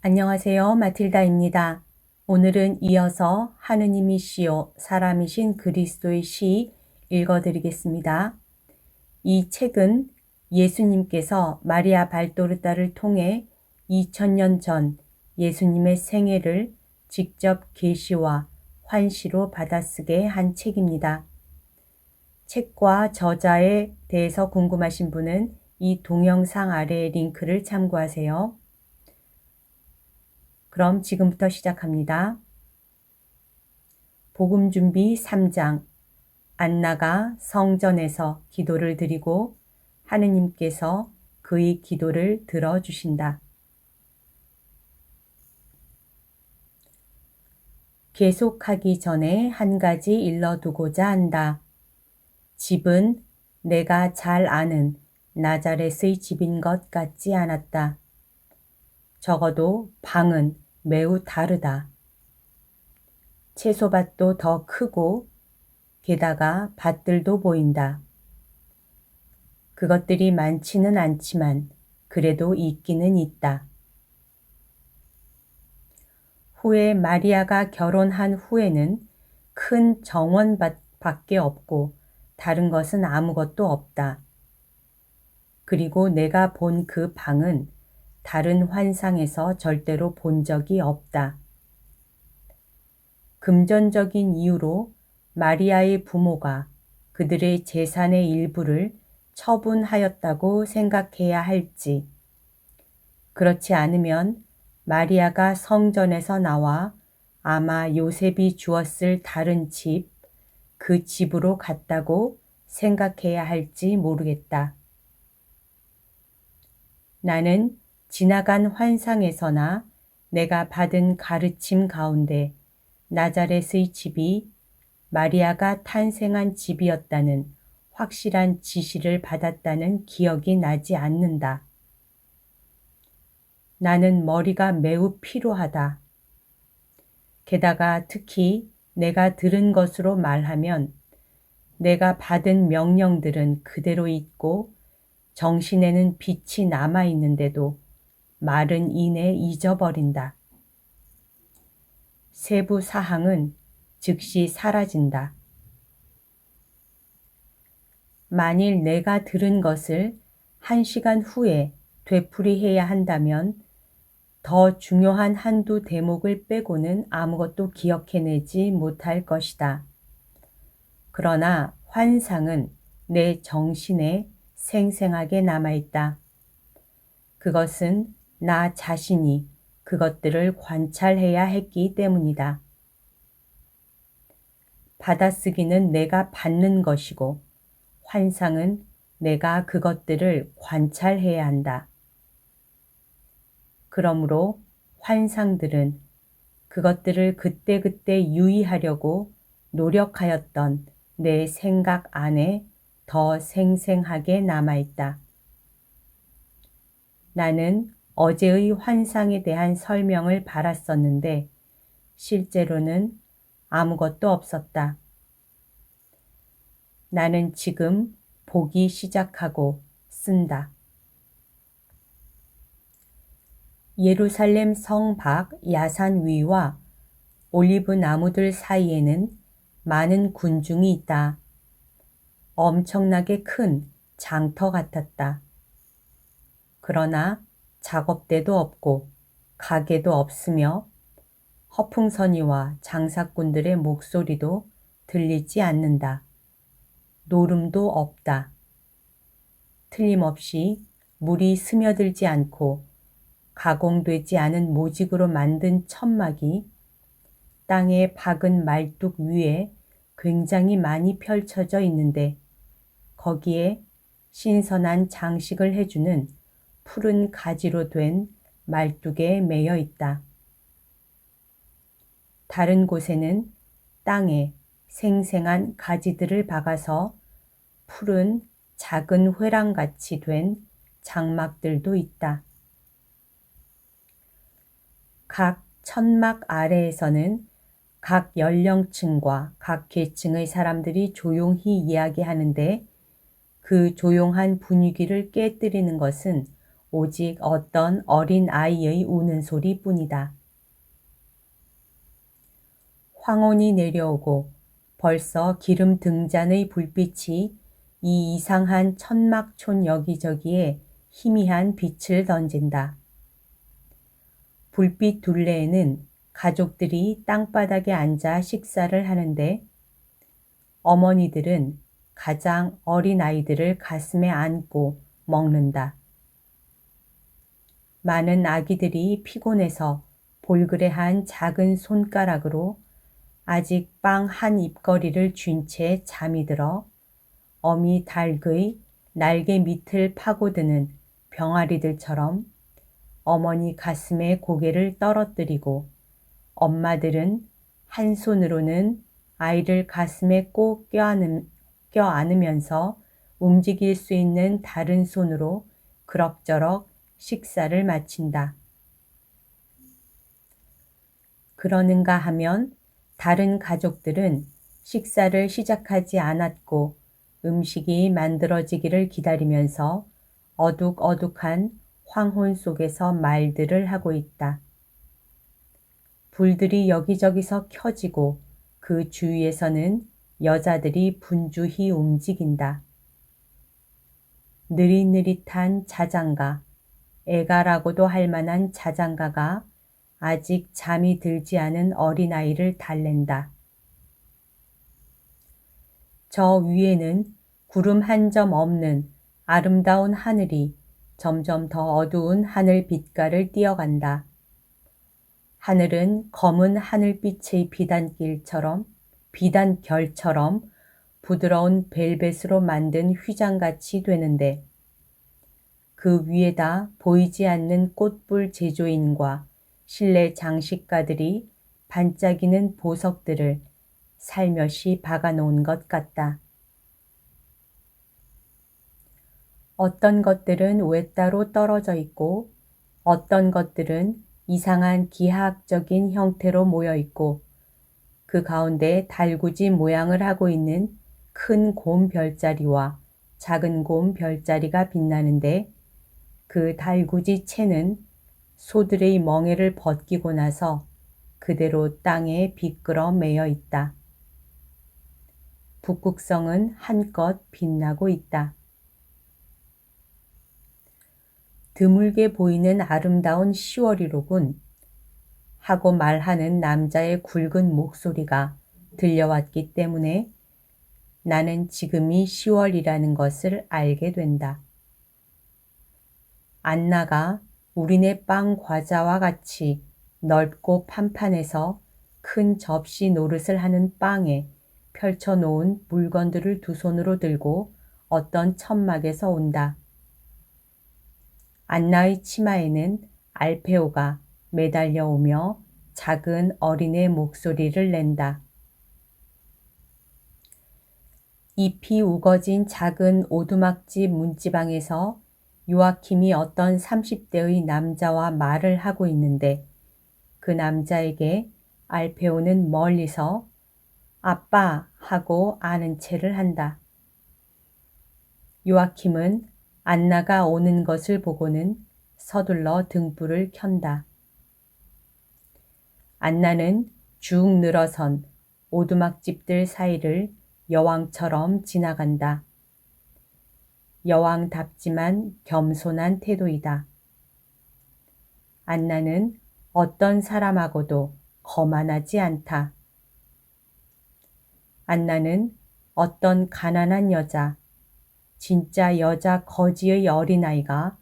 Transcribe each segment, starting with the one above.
안녕하세요. 마틸다입니다. 오늘은 이어서 하느님이시요 사람이신 그리스도의 시 읽어드리겠습니다. 이 책은 예수님께서 마리아 발도르다를 통해 2000년 전 예수님의 생애를 직접 계시와 환시로 받아쓰게 한 책입니다. 책과 저자에 대해서 궁금하신 분은 이 동영상 아래 링크를 참고하세요. 그럼 지금부터 시작합니다. 복음 준비 3장 안나가 성전에서 기도를 드리고 하느님께서 그의 기도를 들어주신다. 계속하기 전에 한 가지 일러두고자 한다. 집은 내가 잘 아는 나자렛의 집인 것 같지 않았다. 적어도 방은 매우 다르다. 채소밭도 더 크고 게다가 밭들도 보인다. 그것들이 많지는 않지만 그래도 있기는 있다. 후에 마리아가 결혼한 후에는 큰 정원밖에 없고 다른 것은 아무것도 없다. 그리고 내가 본 그 방은 다른 환상에서 절대로 본 적이 없다. 금전적인 이유로 마리아의 부모가 그들의 재산의 일부를 처분하였다고 생각해야 할지, 그렇지 않으면 마리아가 성전에서 나와 아마 요셉이 주었을 다른 집, 그 집으로 갔다고 생각해야 할지 모르겠다. 나는 지나간 환상에서나 내가 받은 가르침 가운데 나자렛의 집이 마리아가 탄생한 집이었다는 확실한 지시를 받았다는 기억이 나지 않는다. 나는 머리가 매우 피로하다. 게다가 특히 내가 들은 것으로 말하면 내가 받은 명령들은 그대로 있고 정신에는 빛이 남아 있는데도 말은 이내 잊어버린다. 세부 사항은 즉시 사라진다. 만일 내가 들은 것을 한 시간 후에 되풀이해야 한다면 더 중요한 한두 대목을 빼고는 아무것도 기억해내지 못할 것이다. 그러나 환상은 내 정신에 생생하게 남아있다. 그것은 나 자신이 그것들을 관찰해야 했기 때문이다. 받아쓰기는 내가 받는 것이고 환상은 내가 그것들을 관찰해야 한다. 그러므로 환상들은 그것들을 그때그때 유의하려고 노력하였던 내 생각 안에 더 생생하게 남아있다. 나는 어제의 환상에 대한 설명을 바랐었는데 실제로는 아무것도 없었다. 나는 지금 보기 시작하고 쓴다. 예루살렘 성 밖 야산 위와 올리브 나무들 사이에는 많은 군중이 있다. 엄청나게 큰 장터 같았다. 그러나 작업대도 없고 가게도 없으며 허풍선이와 장사꾼들의 목소리도 들리지 않는다. 노름도 없다. 틀림없이 물이 스며들지 않고 가공되지 않은 모직으로 만든 천막이 땅에 박은 말뚝 위에 굉장히 많이 펼쳐져 있는데 거기에 신선한 장식을 해주는 푸른 가지로 된 말뚝에 매여 있다. 다른 곳에는 땅에 생생한 가지들을 박아서 푸른 작은 회랑같이 된 장막들도 있다. 각 천막 아래에서는 각 연령층과 각 계층의 사람들이 조용히 이야기하는데 그 조용한 분위기를 깨뜨리는 것은 오직 어떤 어린 아이의 우는 소리뿐이다. 황혼이 내려오고 벌써 기름 등잔의 불빛이 이 이상한 천막촌 여기저기에 희미한 빛을 던진다. 불빛 둘레에는 가족들이 땅바닥에 앉아 식사를 하는데 어머니들은 가장 어린 아이들을 가슴에 안고 먹는다. 많은 아기들이 피곤해서 볼그레한 작은 손가락으로 아직 빵 한 입거리를 쥔 채 잠이 들어 어미 닭의 날개 밑을 파고드는 병아리들처럼 어머니 가슴에 고개를 떨어뜨리고 엄마들은 한 손으로는 아이를 가슴에 꼭 껴안음, 껴안으면서 움직일 수 있는 다른 손으로 그럭저럭 식사를 마친다. 그러는가 하면 다른 가족들은 식사를 시작하지 않았고 음식이 만들어지기를 기다리면서 어둑어둑한 황혼 속에서 말들을 하고 있다. 불들이 여기저기서 켜지고 그 주위에서는 여자들이 분주히 움직인다. 느릿느릿한 자장가, 애가라고도 할 만한 자장가가 아직 잠이 들지 않은 어린아이를 달랜다. 저 위에는 구름 한 점 없는 아름다운 하늘이 점점 더 어두운 하늘 빛깔을 띄어간다. 하늘은 검은 하늘빛의 비단길처럼 비단결처럼 부드러운 벨벳으로 만든 휘장같이 되는데 그 위에다 보이지 않는 꽃불 제조인과 실내 장식가들이 반짝이는 보석들을 살며시 박아놓은 것 같다. 어떤 것들은 외따로 떨어져 있고 어떤 것들은 이상한 기하학적인 형태로 모여 있고 그 가운데 달구지 모양을 하고 있는 큰 곰 별자리와 작은 곰 별자리가 빛나는데 그 달구지 채는 소들의 멍에를 벗기고 나서 그대로 땅에 비끄러 매여 있다. 북극성은 한껏 빛나고 있다. 드물게 보이는 아름다운 시월이로군. 하고 말하는 남자의 굵은 목소리가 들려왔기 때문에 나는 지금이 10월이라는 것을 알게 된다. 안나가 우리네 빵 과자와 같이 넓고 판판해서 큰 접시 노릇을 하는 빵에 펼쳐놓은 물건들을 두 손으로 들고 어떤 천막에서 온다. 안나의 치마에는 알페오가 매달려 오며 작은 어린애 목소리를 낸다. 잎이 우거진 작은 오두막집 문지방에서 요아킴이 어떤 30대의 남자와 말을 하고 있는데 그 남자에게 알페오는 멀리서 아빠 하고 아는 체를 한다. 요아킴은 안나가 오는 것을 보고는 서둘러 등불을 켠다. 안나는 쭉 늘어선 오두막집들 사이를 여왕처럼 지나간다. 여왕답지만 겸손한 태도이다. 안나는 어떤 사람하고도 거만하지 않다. 안나는 어떤 가난한 여자, 진짜 여자 거지의 어린아이가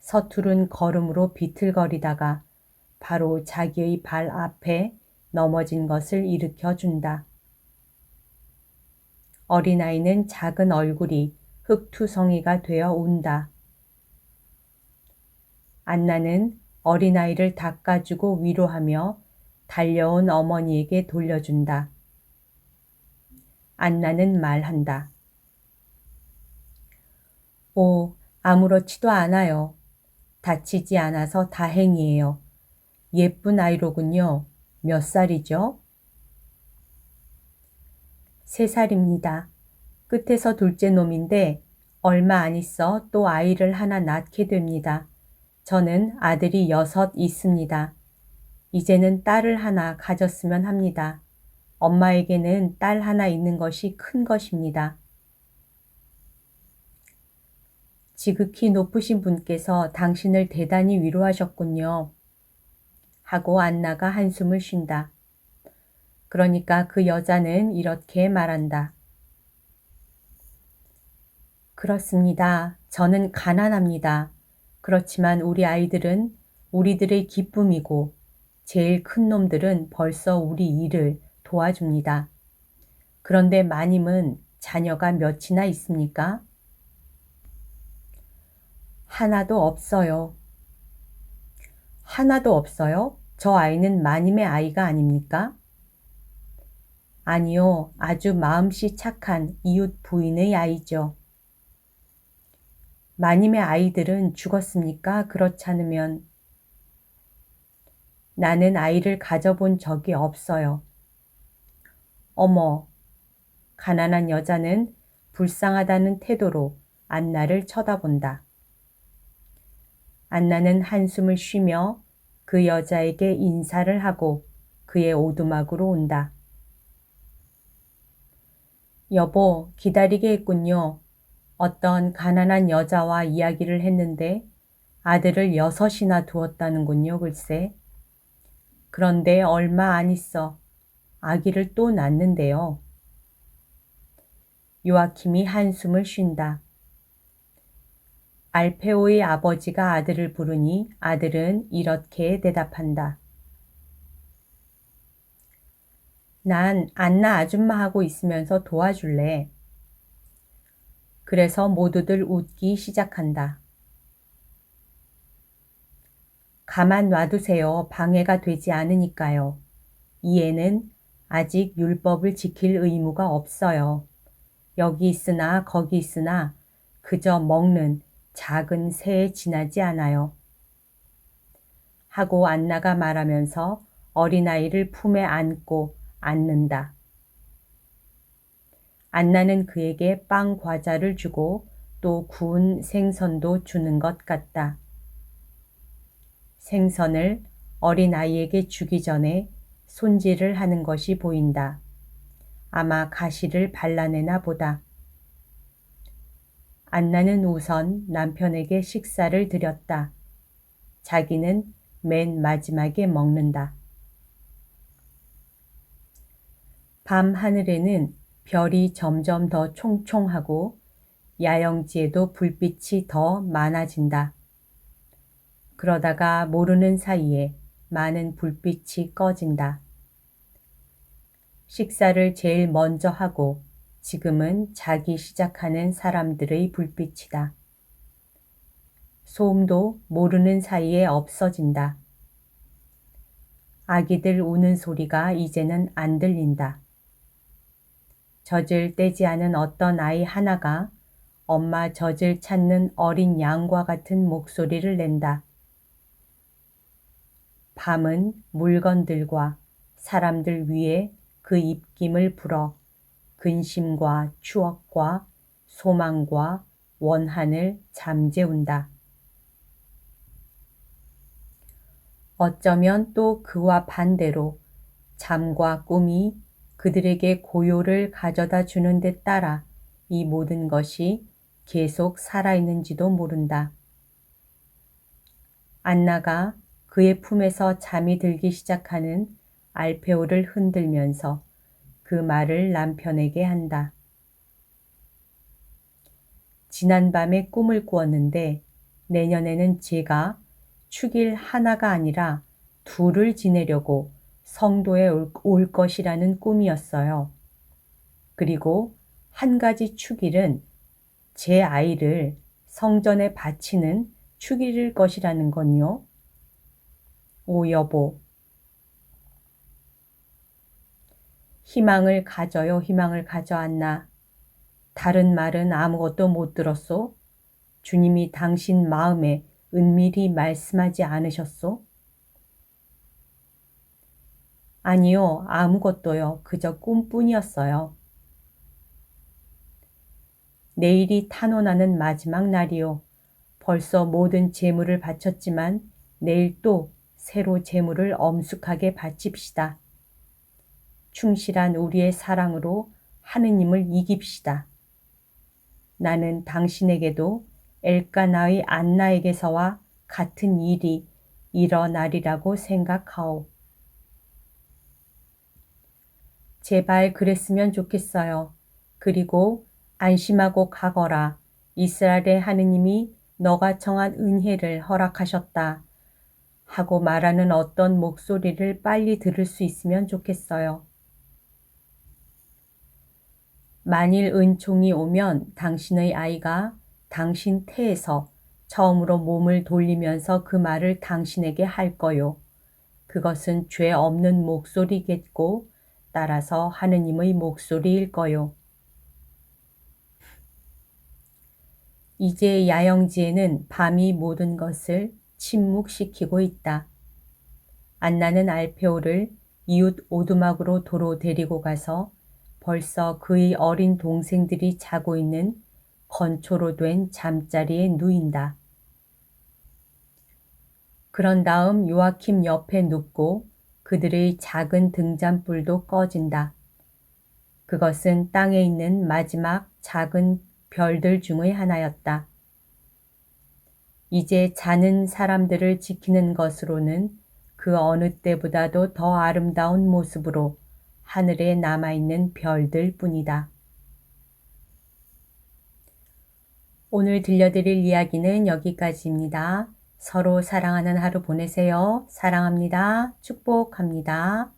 서투른 걸음으로 비틀거리다가 바로 자기의 발 앞에 넘어진 것을 일으켜 준다. 어린아이는 작은 얼굴이 흙투성이가 되어 운다. 안나는 어린아이를 닦아주고 위로하며 달려온 어머니에게 돌려준다. 안나는 말한다. 오, 아무렇지도 않아요. 다치지 않아서 다행이에요. 예쁜 아이로군요. 몇 살이죠? 세 살입니다. 끝에서 둘째 놈인데 얼마 안 있어 또 아이를 하나 낳게 됩니다. 저는 아들이 여섯 있습니다. 이제는 딸을 하나 가졌으면 합니다. 엄마에게는 딸 하나 있는 것이 큰 것입니다. 지극히 높으신 분께서 당신을 대단히 위로하셨군요. 하고 안나가 한숨을 쉰다. 그러니까 그 여자는 이렇게 말한다. 그렇습니다. 저는 가난합니다. 그렇지만 우리 아이들은 우리들의 기쁨이고 제일 큰 놈들은 벌써 우리 일을 도와줍니다. 그런데 마님은 자녀가 몇이나 있습니까? 하나도 없어요. 하나도 없어요? 저 아이는 마님의 아이가 아닙니까? 아니요, 아주 마음씨 착한 이웃 부인의 아이죠. 마님의 아이들은 죽었습니까? 그렇지 않으면 나는 아이를 가져본 적이 없어요. 어머, 가난한 여자는 불쌍하다는 태도로 안나를 쳐다본다. 안나는 한숨을 쉬며 그 여자에게 인사를 하고 그의 오두막으로 온다. 여보, 기다리게 했군요. 어떤 가난한 여자와 이야기를 했는데 아들을 여섯이나 두었다는군요, 글쎄. 그런데 얼마 안 있어 아기를 또 낳는데요. 요아킴이 한숨을 쉰다. 알페오의 아버지가 아들을 부르니 아들은 이렇게 대답한다. 난 안나 아줌마하고 있으면서 도와줄래. 그래서 모두들 웃기 시작한다. 가만 놔두세요. 방해가 되지 않으니까요. 이 애는 아직 율법을 지킬 의무가 없어요. 여기 있으나 거기 있으나 그저 먹는 작은 새에 지나지 않아요. 하고 안나가 말하면서 어린아이를 품에 안고 앉는다. 안나는 그에게 빵 과자를 주고 또 구운 생선도 주는 것 같다. 생선을 어린아이에게 주기 전에 손질을 하는 것이 보인다. 아마 가시를 발라내나 보다. 안나는 우선 남편에게 식사를 드렸다. 자기는 맨 마지막에 먹는다. 밤 하늘에는 별이 점점 더 총총하고 야영지에도 불빛이 더 많아진다. 그러다가 모르는 사이에 많은 불빛이 꺼진다. 식사를 제일 먼저 하고 지금은 자기 시작하는 사람들의 불빛이다. 소음도 모르는 사이에 없어진다. 아기들 우는 소리가 이제는 안 들린다. 젖을 떼지 않은 어떤 아이 하나가 엄마 젖을 찾는 어린 양과 같은 목소리를 낸다. 밤은 물건들과 사람들 위에 그 입김을 불어 근심과 추억과 소망과 원한을 잠재운다. 어쩌면 또 그와 반대로 잠과 꿈이 그들에게 고요를 가져다 주는 데 따라 이 모든 것이 계속 살아있는지도 모른다. 안나가 그의 품에서 잠이 들기 시작하는 알페오를 흔들면서 그 말을 남편에게 한다. 지난밤에 꿈을 꾸었는데 내년에는 제가 축일 하나가 아니라 둘을 지내려고 성도에 올 것이라는 꿈이었어요. 그리고 한 가지 축일은 제 아이를 성전에 바치는 축일일 것이라는 건요. 오 여보. 희망을 가져요, 희망을 가져왔나. 다른 말은 아무것도 못 들었소? 주님이 당신 마음에 은밀히 말씀하지 않으셨소? 아니요, 아무것도요. 그저 꿈뿐이었어요. 내일이 탄원하는 마지막 날이요. 벌써 모든 재물을 바쳤지만 내일 또 새로 재물을 엄숙하게 바칩시다. 충실한 우리의 사랑으로 하느님을 이깁시다. 나는 당신에게도 엘가나의 안나에게서와 같은 일이 일어나리라고 생각하오. 제발 그랬으면 좋겠어요. 그리고 안심하고 가거라. 이스라엘의 하느님이 너가 청한 은혜를 허락하셨다. 하고 말하는 어떤 목소리를 빨리 들을 수 있으면 좋겠어요. 만일 은총이 오면 당신의 아이가 당신 태에서 처음으로 몸을 돌리면서 그 말을 당신에게 할 거요. 그것은 죄 없는 목소리겠고 따라서 하느님의 목소리일 거요. 이제 야영지에는 밤이 모든 것을 침묵시키고 있다. 안나는 알페오를 이웃 오두막으로 도로 데리고 가서 벌써 그의 어린 동생들이 자고 있는 건초로 된 잠자리에 누인다. 그런 다음 요아킴 옆에 눕고 그들의 작은 등잔불도 꺼진다. 그것은 땅에 있는 마지막 작은 별들 중의 하나였다. 이제 자는 사람들을 지키는 것으로는 그 어느 때보다도 더 아름다운 모습으로 하늘에 남아있는 별들 뿐이다. 오늘 들려드릴 이야기는 여기까지입니다. 서로 사랑하는 하루 보내세요. 사랑합니다. 축복합니다.